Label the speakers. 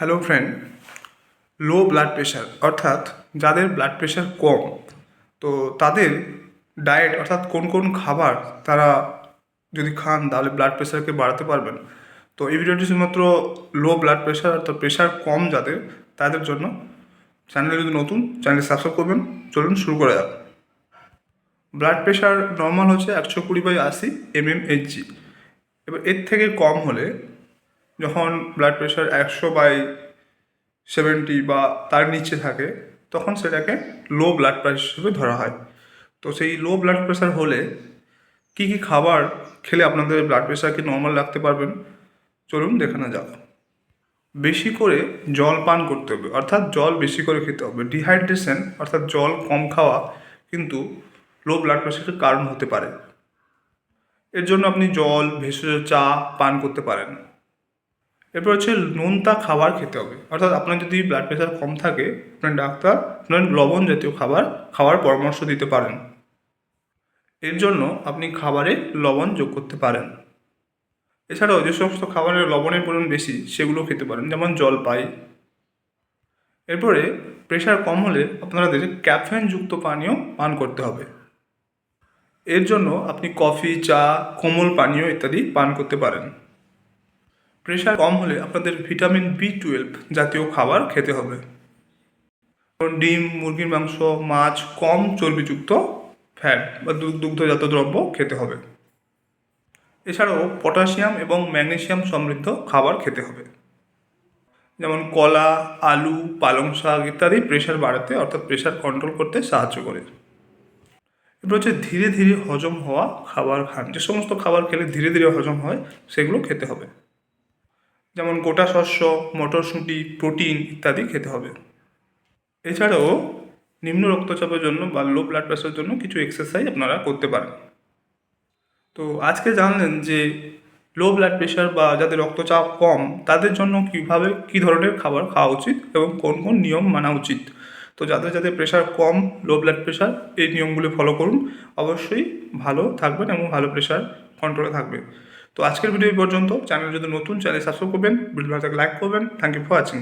Speaker 1: Hello friend low blood pressure অর্থাৎ যাদের blood pressure কম, তো তাদের ডায়েট অর্থাৎ কোন কোন খাবার তারা যদি খান, তাহলে ব্লাড প্রেশারকে বাড়াতে পারবেন। তো এই ভিডিওটি শুধুমাত্র লো ব্লাড প্রেশার অর্থাৎ প্রেশার কম যাদের, তাদের জন্য চ্যানেলে যদি নতুন চ্যানেল সাবস্ক্রাইব করবেন। চলুন শুরু করা যাক। ব্লাড প্রেশার নর্মাল হচ্ছে একশো কুড়ি বাই আশি এম এম এইচজি এবার এর থেকে কম হলে যখন ব্লাড প্রেশার একশো বাই সেভেন্টি বা তার নিচে থাকে, তখন সেটাকে লো ব্লাড প্রেশার হিসেবে ধরা হয়। তো সেই লো ব্লাড প্রেশার হলে কী কী খাবার খেলে আপনাদের ব্লাড প্রেশারকে নর্মাল রাখতে পারবেন? চলুন দেখে না যাক। বেশি করে জল পান করতে হবে, অর্থাৎ জল বেশি করে খেতে হবে। ডিহাইড্রেশন অর্থাৎ জল কম খাওয়া কিন্তু লো ব্লাড প্রেশারের কারণ হতে পারে। এর জন্য আপনি জল, ভেষজ চা পান করতে পারেন। এরপর হচ্ছে নোনতা খাবার খেতে হবে। অর্থাৎ আপনার যদি ব্লাড প্রেশার কম থাকে, আপনার ডাক্তার আপনার লবণ জাতীয় খাবার খাওয়ার পরামর্শ দিতে পারেন। এর জন্য আপনি খাবারে লবণ যোগ করতে পারেন। এছাড়াও যে সমস্ত খাবারের লবণের পরিমাণ বেশি, সেগুলো খেতে পারেন, যেমন জলপাই। এরপরে প্রেশার কম হলে আপনাদের ক্যাফেনযুক্ত পানীয় পান করতে হবে। এর জন্য আপনি কফি চা, কোমল পানীয় ইত্যাদি পান করতে পারেন। প্রেশার কম হলে আপনাদের ভিটামিন বি টুয়েলভ জাতীয় খাবার খেতে হবে। ডিম, মুরগির মাংস, মাছ, কম চর্বিযুক্ত ফ্যাট বা দুগ্ধজাত দ্রব্য খেতে হবে। এছাড়াও পটাশিয়াম এবং ম্যাগনেসিয়াম সমৃদ্ধ খাবার খেতে হবে। যেমন কলা, আলু, পালং শাক ইত্যাদি প্রেশার বাড়াতে অর্থাৎ প্রেশার কন্ট্রোল করতে সাহায্য করে। এবার হচ্ছে ধীরে ধীরে হজম হওয়া খাবার খান। যে সমস্ত খাবার খেলে ধীরে ধীরে হজম হয়, সেগুলো খেতে হবে। যেমন গোটা শস্য, মটরশুঁটি, প্রোটিন ইত্যাদি খেতে হবে। এছাড়াও নিম্ন রক্তচাপের জন্য বা লো ব্লাড প্রেশারের জন্য কিছু এক্সারসাইজ আপনারা করতে পারেন। তো আজকে জানলেন যে লো ব্লাড প্রেশার বা যাদের রক্তচাপ কম, তাদের জন্য কীভাবে, কী ধরনের খাবার খাওয়া উচিত এবং কোন কোন নিয়ম মানা উচিত? তো যাদের যাদের প্রেশার কম লো ব্লাড প্রেশার এই নিয়মগুলি ফলো করুন। অবশ্যই ভালো থাকবেন এবং ভালো প্রেশার কন্ট্রোলে থাকবে তো আজকের ভিডিও পর্যন্ত। চ্যানেল যদি নতুন চ্যানেল সাবস্ক্রাইব করবেন ভিডিও ভালো লাইক করবেন। Thank you for watching